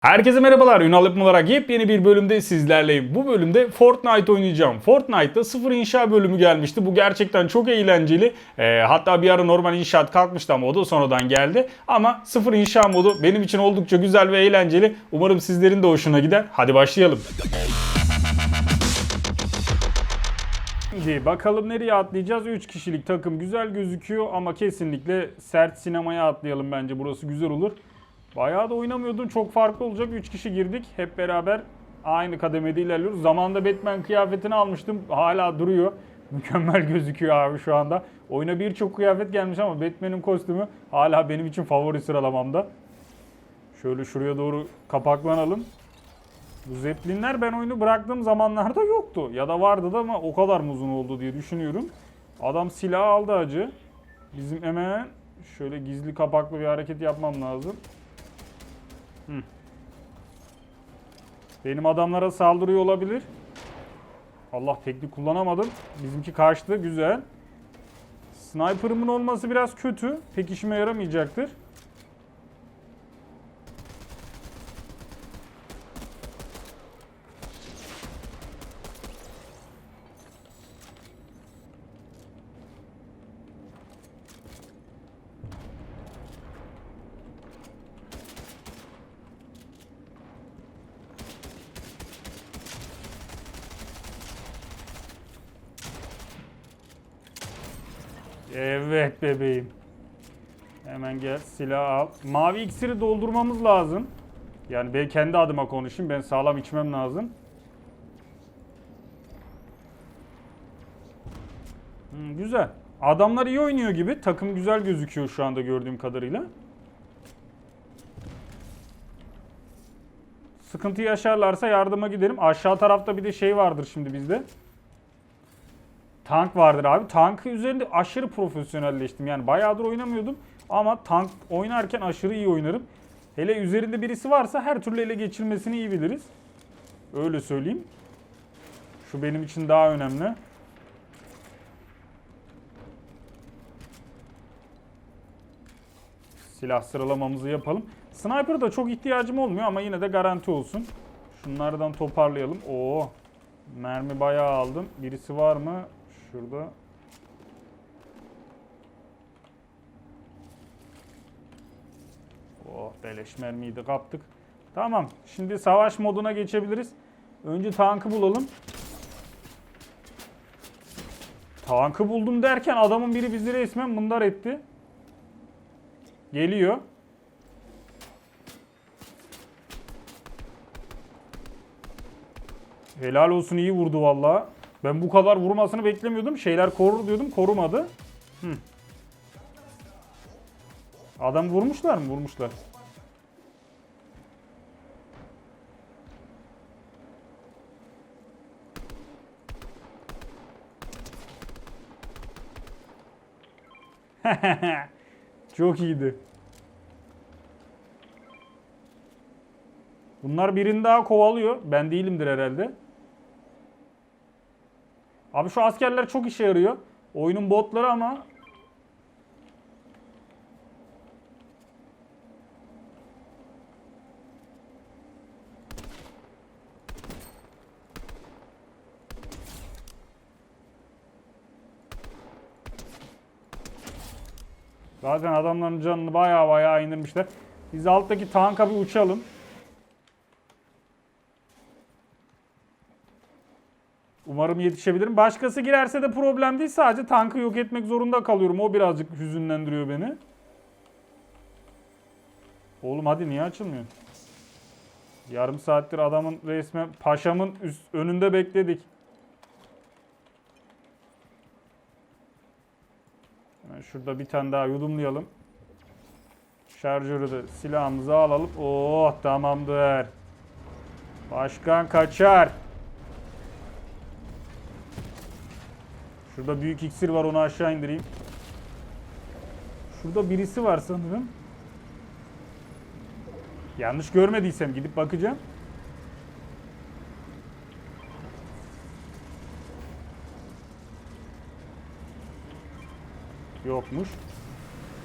Herkese merhabalar. Ünal Yapım olarak yepyeni bir bölümde sizlerleyim. Bu bölümde Fortnite oynayacağım. Fortnite'da sıfır inşa bölümü gelmişti. Bu gerçekten çok eğlenceli. Ee, hatta bir ara normal inşaat kalkmıştı ama o da sonradan geldi. Ama sıfır inşa modu benim için oldukça güzel ve eğlenceli. Umarım sizlerin de hoşuna gider. Hadi başlayalım. Şimdi bakalım nereye atlayacağız? 3 kişilik takım güzel gözüküyor ama kesinlikle sert sinemaya atlayalım bence. Burası güzel olur. Bayağı da oynamıyordum. Çok farklı olacak. 3 kişi girdik. Hep beraber aynı kademede ilerliyoruz. Zamanında Batman kıyafetini almıştım. Hala duruyor. Mükemmel gözüküyor abi şu anda. Oyuna birçok kıyafet gelmiş ama Batman'in kostümü hala benim için favori sıralamamda. Şöyle şuraya doğru kapaklanalım. Bu Zeppelinler ben oyunu bıraktığım zamanlarda yoktu. Ya da vardı da ama o kadar mı uzun oldu diye düşünüyorum. Adam silah aldı acı. Bizim hemen şöyle gizli kapaklı bir hareket yapmam lazım. Hı. Benim adamlara saldırıyor olabilir. Allah tekli kullanamadım. Bizimki kaçtı. Güzel. Sniper'ımın olması biraz kötü. Pek işime yaramayacaktır. Evet bebeğim. Hemen gel silah al. Mavi iksiri doldurmamız lazım. Yani ben kendi adıma konuşayım. Ben sağlam içmem lazım. Hmm, güzel. Adamlar iyi oynuyor gibi. Takım güzel gözüküyor şu anda gördüğüm kadarıyla. Sıkıntı yaşarlarsa yardıma giderim. Aşağı tarafta bir de şey vardır şimdi bizde. Tank vardır abi. Tankı üzerinde aşırı profesyonelleştim. Yani bayağıdır oynamıyordum. Ama tank oynarken aşırı iyi oynarım. Hele üzerinde birisi varsa her türlü ele geçirmesini iyi biliriz. Öyle söyleyeyim. Şu benim için daha önemli. Silah sıralamamızı yapalım. Sniper'da çok ihtiyacım olmuyor ama yine de garanti olsun. Şunlardan toparlayalım. Oo. Mermi bayağı aldım. Birisi var mı? Şurada. Oh beleş mermiyi de kaptık. Tamam. Şimdi savaş moduna geçebiliriz. Önce tankı bulalım. Tankı buldum derken adamın biri bizi resmen mındar etti. Geliyor. Helal olsun iyi vurdu valla. Ben bu kadar vurmasını beklemiyordum. Şeyler korur diyordum korumadı. Hı. Adam vurmuşlar mı? Vurmuşlar. Çok iyiydi. Bunlar birini daha kovalıyor. Ben değilimdir herhalde. Abi şu askerler çok işe yarıyor. Oyunun botları ama Zaten adamların canını baya baya indirmişler. Biz alttaki tanka bir uçalım. Umarım yetişebilirim. Başkası girerse de problem değil. Sadece tankı yok etmek zorunda kalıyorum. O birazcık hüzünlendiriyor beni. Oğlum hadi niye açılmıyor? Yarım saattir adamın resmen paşamın üst, önünde bekledik. Hemen şurada bir tane daha yudumlayalım. Şarjörü de silahımızı alalım. Oh tamamdır. Başkan kaçar. Şurada büyük iksir var onu aşağı indireyim. Şurada birisi var sanırım. Yanlış görmediysem gidip bakacağım. Yokmuş.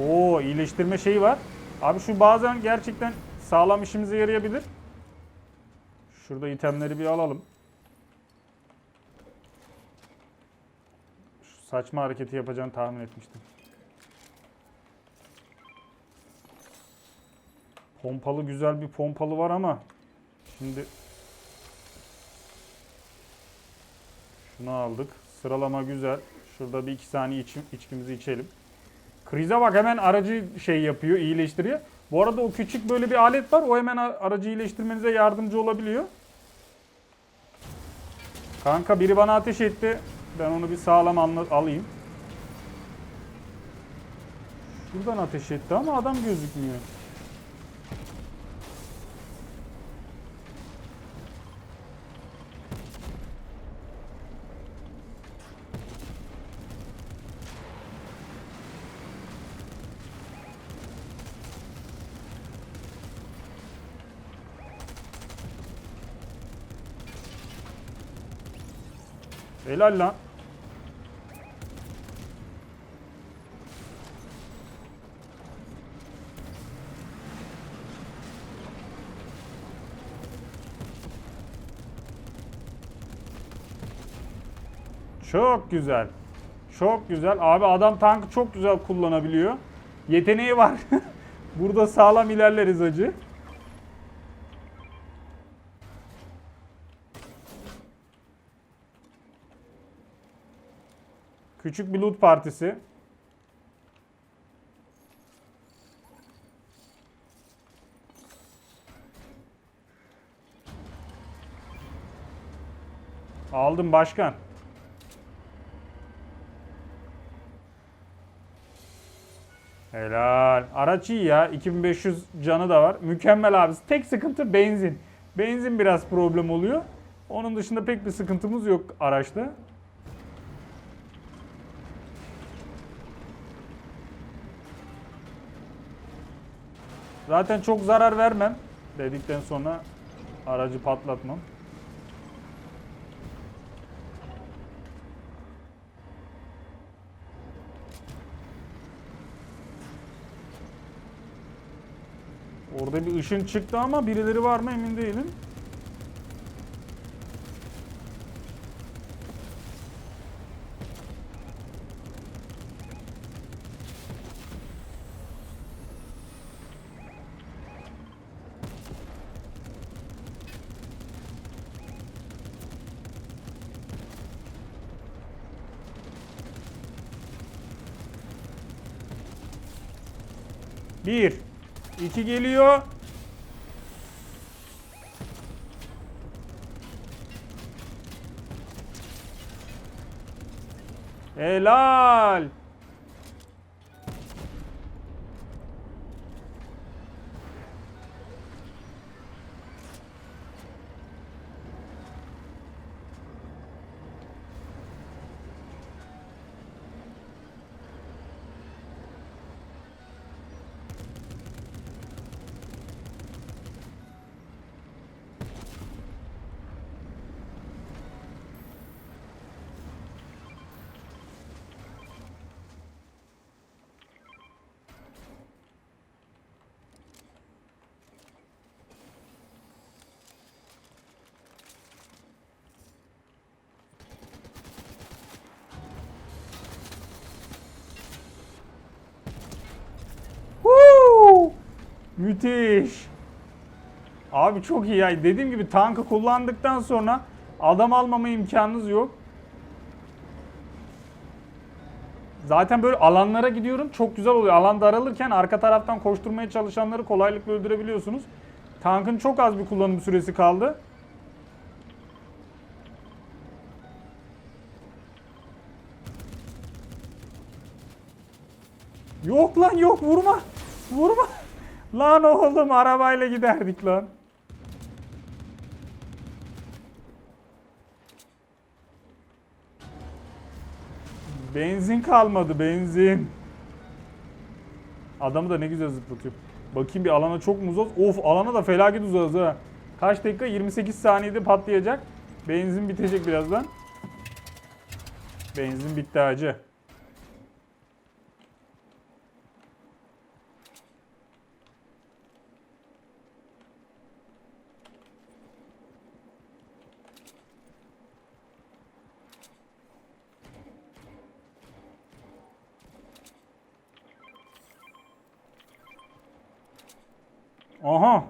Oo iyileştirme şeyi var. Abi şu bazen gerçekten sağlam işimize yarayabilir. Şurada itemleri bir alalım. Saçma hareketi yapacağını tahmin etmiştim. Pompalı güzel bir pompalı var ama şimdi şunu aldık. Sıralama güzel. Şurada bir iki saniye içim, içkimizi içelim. Krize bak hemen aracı şey yapıyor, iyileştiriyor. Bu arada o küçük böyle bir alet var. O hemen aracı iyileştirmenize yardımcı olabiliyor. Kanka biri bana ateş etti. Ben onu bir sağlam alayım. Şuradan ateş etti ama adam gözükmüyor. Helal lan. Çok güzel. Çok güzel. Abi adam tankı çok güzel kullanabiliyor. Yeteneği var. Burada sağlam ilerleriz acı. Küçük bir loot partisi. Aldım başkan. Helal. Araç iyi ya. 2500 canı da var. Mükemmel abi. Tek sıkıntı benzin. Benzin biraz problem oluyor. Onun dışında pek bir sıkıntımız yok araçta. Zaten çok zarar vermem dedikten sonra aracı patlatmam. Orada bir ışın çıktı ama birileri var mı emin değilim. Bir. İki geliyor. Helal. Müthiş. Abi çok iyi ya. Dediğim gibi tankı kullandıktan sonra adam almama imkanınız yok. Zaten böyle alanlara gidiyorum. Çok güzel oluyor. Alan daralırken arka taraftan koşturmaya çalışanları kolaylıkla öldürebiliyorsunuz. Tankın çok az bir kullanım süresi kaldı. Yok lan yok vurma. Vurma. Lan oğlum arabayla giderdik lan. Benzin kalmadı benzin. Adamı da ne güzel zıplatıyor. Bakayım bir alana çok mu uzağız? Of alana da felaket uzağız ha. Kaç dakika? 28 saniyede patlayacak. Benzin bitecek birazdan. Benzin bitti hacı. Aha.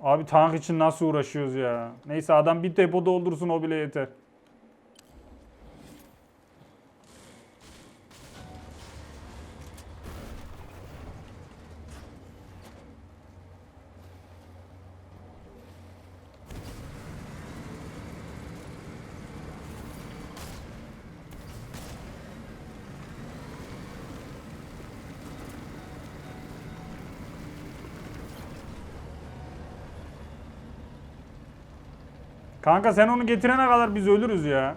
Abi tank için nasıl uğraşıyoruz ya? Neyse adam bir depo doldursun o bile yeter. Kanka sen onu getirene kadar biz ölürüz ya.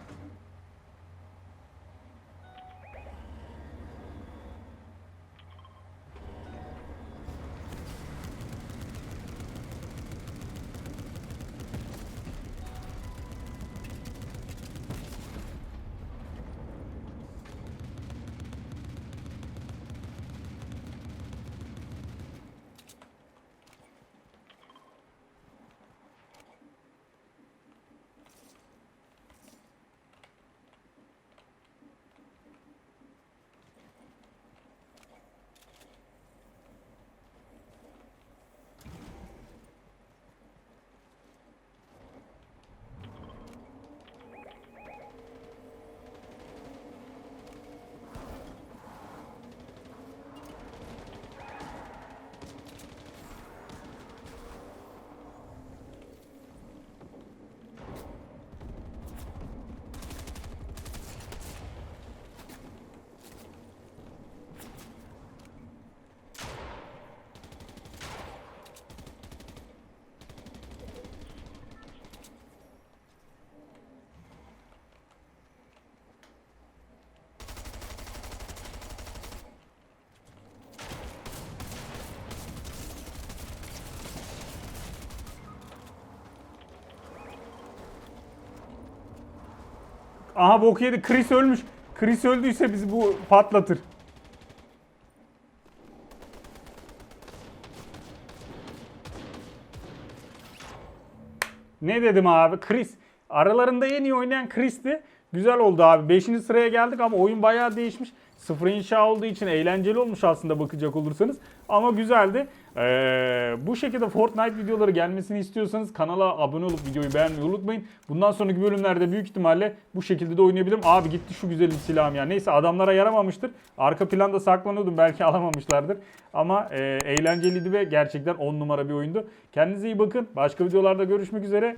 Aha bok yedi. Chris ölmüş. Chris öldüyse bizi bu patlatır. Ne dedim abi? Chris. Aralarında en iyi oynayan Chris'ti. Güzel oldu abi. 5. sıraya geldik ama oyun bayağı değişmiş. Sıfır inşa olduğu için eğlenceli olmuş aslında bakacak olursanız. Ama güzeldi. Ee, bu şekilde Fortnite videoları gelmesini istiyorsanız kanala abone olup videoyu beğenmeyi unutmayın. Bundan sonraki bölümlerde büyük ihtimalle bu şekilde de oynayabilirim. Abi gitti şu güzel silahım ya. Neyse adamlara yaramamıştır. Arka planda saklanıyordum belki alamamışlardır. Ama e, eğlenceliydi ve gerçekten 10 numara bir oyundu. Kendinize iyi bakın. Başka videolarda görüşmek üzere.